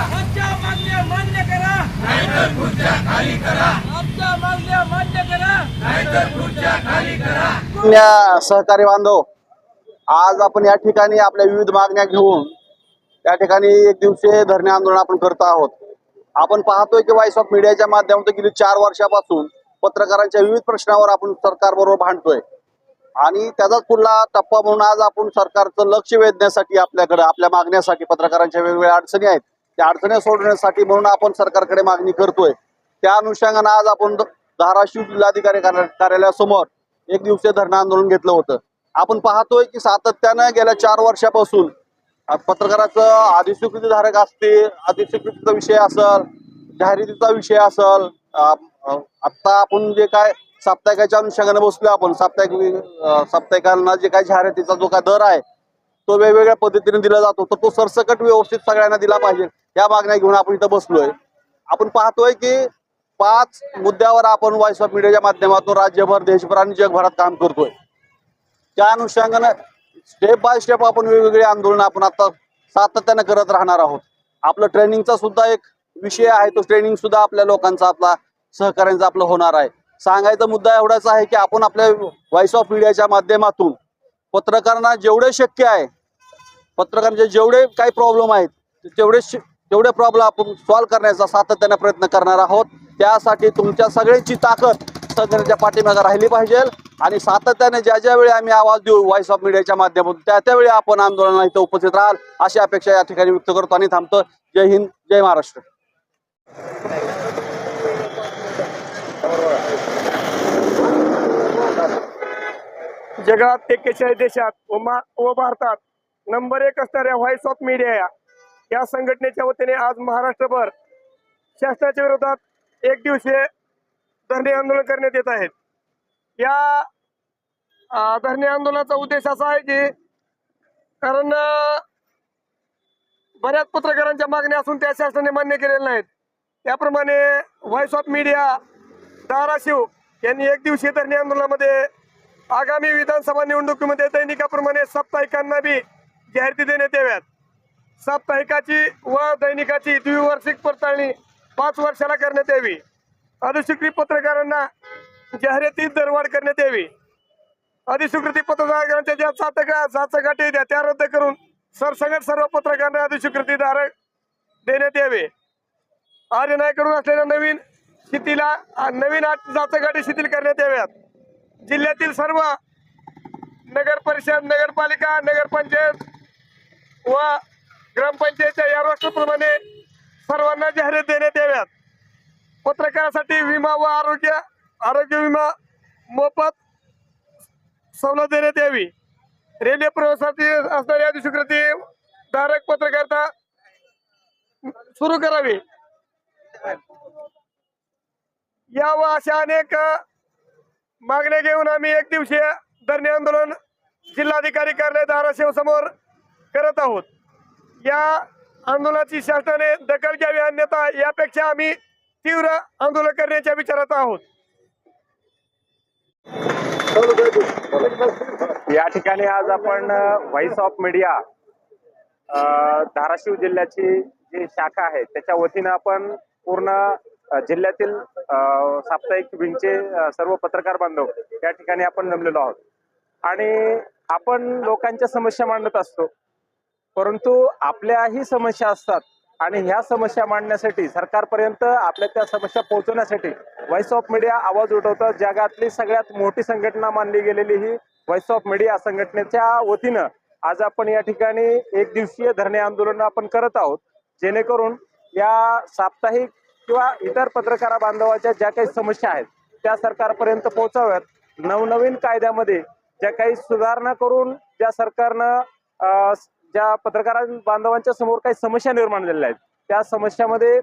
आमच्या मागण्या मान्य करा. आमच्या मागण्या मान्य करा. मान्य सहकारी बांधव आज आपण या ठिकाणी आपल्या विविध मागण्या घेऊन त्या ठिकाणी एक दिवसीय धरणे आंदोलन आपण करत आहोत. आपण पाहतोय की व्हॉइस ऑफ मीडियाच्या माध्यमातून गेली चार वर्षापासून पत्रकारांच्या विविध प्रश्नावर आपण सरकारबरोबर भांडतोय. आणि त्याचाच पुढला टप्पा म्हणून आज आपण सरकारचं लक्ष वेधण्यासाठी आपल्याकडे आपल्या मागण्यासाठी पत्रकारांच्या वेगवेगळ्या अडचणी आहेत. त्या अडचणी सोडवण्यासाठी म्हणून आपण सरकारकडे मागणी करतोय. त्या अनुषंगानं आज आपण धाराशिव जिल्हाधिकारी कार्यालयासमोर एक दिवसीय धरणं आंदोलन घेतलं होतं. आपण पाहतोय की सातत्यानं गेल्या चार वर्षापासून पत्रकाराचं अधिस्वीकृती धारक असते अधिस्वीकृतीचा विषय असल जाहिरातीचा विषय असल आता आपण जे काय साप्ताहिकाच्या अनुषंगाने बसलो आपण. साप्ताहिक साप्ताहिकांना जे काय जाहिरातीचा जो काय दर आहे तो वेगवेगळ्या पद्धतीने दिला जातो. तर तो सरसकट व्यवस्थित सगळ्यांना दिला पाहिजे. या मागण्या घेऊन आपण इथं बसलोय. आपण पाहतोय की पाच मुद्द्यावर आपण व्हॉइस ऑफ मीडियाच्या माध्यमातून राज्यभर देशभर आणि जगभरात काम करतोय. त्या अनुषंगानं स्टेप बाय स्टेप आपण वेगवेगळे आंदोलन आपण आता सातत्यानं करत राहणार आहोत. आपलं ट्रेनिंगचा सुद्धा एक विषय आहे. तो ट्रेनिंग सुद्धा आपल्या लोकांचा आपला सहकार्यांचा आपलं होणार आहे. सांगायचा मुद्दा एवढाच आहे की आपण आपल्या व्हॉइस ऑफ मीडियाच्या माध्यमातून पत्रकारांना जेवढे शक्य आहे पत्रकारांचे जेवढे काही प्रॉब्लेम आहेत तेवढे तेवढे प्रॉब्लेम आपण सॉल्व्ह करण्याचा सातत्याने प्रयत्न करणार आहोत. त्यासाठी तुमच्या सगळ्यांची ताकद संघटनेच्या पाठीमागे राहिली पाहिजे आणि सातत्याने ज्या ज्या वेळी आम्ही आवाज देऊ व्हॉइस ऑफ मीडियाच्या माध्यमातून त्या त्यावेळी आपण आंदोलनाला इथं उपस्थित राहाल अशी अपेक्षा या ठिकाणी व्यक्त करतो आणि थांबतो. जय हिंद जय महाराष्ट्र. जगात एक्केचाळीस देशात व मा व भारतात नंबर एक असणाऱ्या व्हॉइस ऑफ मीडिया या- या संघटनेच्या वतीने आज महाराष्ट्रभर शासनाच्या विरोधात एक दिवसीय धरणे आंदोलन करण्यात येत आहेत या धरणे आंदोलनाचा उद्देश असा आहे की कारण बऱ्याच पत्रकारांच्या मागण्या असून त्या शासनाने मान्य केलेल्या नाहीत. त्याप्रमाणे व्हॉइस ऑफ मीडिया धाराशिव यांनी एक दिवसीय धरणे आंदोलनामध्ये आगामी विधानसभा निवडणुकीमध्ये दैनिकाप्रमाणे साप्ताहिकांना बी जाहिराती देण्यात याव्यात. साप्ताहिकाची व दैनिकाची द्विवार्षिक पडताळणी पाच वर्षाला करण्यात यावी. अधिस्वीकृत पत्रकारांना जाहिरातीत दरवाढ करण्यात यावी. अधिस्वीकृती पत्रकारांच्या ज्या सातका सातसगाठी द्या त्या रद्द करून सरसंगत सर्व पत्रकारांना अधिस्वीकृती धारक देण्यात यावे. आर्यनायकडून असलेल्या नवीन शेतीला नवीन आठ जाचगाठी शिथिल करण्यात याव्यात. जिल्ह्यातील सर्व नगर परिषद नगरपालिका नगरपंचायत व ग्रामपंचायतच्या या राष्ट्राप्रमाणे सर्वांना जाहिरात देण्यात याव्यात. पत्रकारासाठी विमा व आरोग्य आरोग्य विमा मोफत सवलत देण्यात यावी. रेल्वे प्रवासासाठी असणाऱ्या अधिस्वीकृती धारक पत्रकारिता सुरू करावी. या व अशा अनेक मागण्या घेऊन आम्ही एक दिवसीय धरणे आंदोलन जिल्हाधिकारी कार्यालय धाराशिव समोर करत आहोत. या आंदोलनाची शासनाने दखल घ्यावी अन्यथा यापेक्षा आम्ही तीव्र आंदोलन करण्याच्या विचारात आहोत. या ठिकाणी आज आपण व्हॉइस ऑफ मीडिया धाराशिव जिल्ह्याची जी शाखा आहे त्याच्या वतीनं आपण पूर्ण जिल्ह्यातील साप्ताहिक विंगचे सर्व पत्रकार बांधव या ठिकाणी आपण जमलेलो आहोत. आणि आपण लोकांच्या समस्या मांडत असतो. परंतु आपल्याही समस्या असतात आणि ह्या समस्या मांडण्यासाठी सरकारपर्यंत आपल्या त्या समस्या पोहोचवण्यासाठी व्हॉइस ऑफ मीडिया आवाज उठवतात जगातली सगळ्यात मोठी संघटना मानली गेलेली ही व्हॉइस ऑफ मीडिया संघटनेच्या वतीनं आज आपण या ठिकाणी एक दिवसीय धरणे आंदोलन आपण करत आहोत. जेणेकरून या साप्ताहिक किंवा इतर पत्रकार बांधवाच्या ज्या काही समस्या आहेत त्या सरकारपर्यंत पोहोचाव्यात. नवनवीन कायद्यामध्ये ज्या काही सुधारणा करून ज्या सरकारनं ज्या पत्रकार बांधवांच्या समोर काही समस्या निर्माण झालेल्या आहेत त्या समस्यामध्ये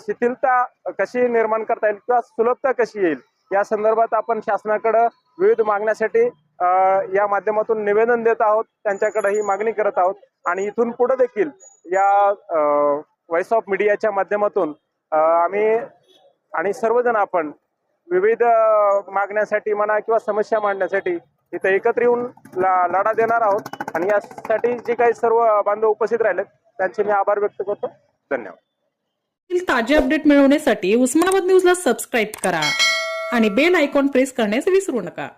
शिथिलता कशी निर्माण करता येईल किंवा सुलभता कशी येईल या संदर्भात आपण शासनाकडं विविध मागण्यासाठी या माध्यमातून निवेदन देत आहोत त्यांच्याकडे ही मागणी करत आहोत आणि इथून पुढे देखील या व्हॉइस ऑफ मीडियाच्या माध्यमातून आम्ही आणि सर्वजण आपण विविध मागण्यासाठी म्हणा किंवा समस्या मांडण्यासाठी इथं एकत्र येऊन ला- लढा देणार आहोत. आणि यासाठी जे काही सर्व बांधव उपस्थित राहिलेत त्यांचे मी आभार व्यक्त करतो. धन्यवाद. ताजे अपडेट मिळवण्यासाठी उस्मानाबाद न्यूजला सबस्क्राईब करा आणि बेल आयकॉन प्रेस करण्यास विसरू नका.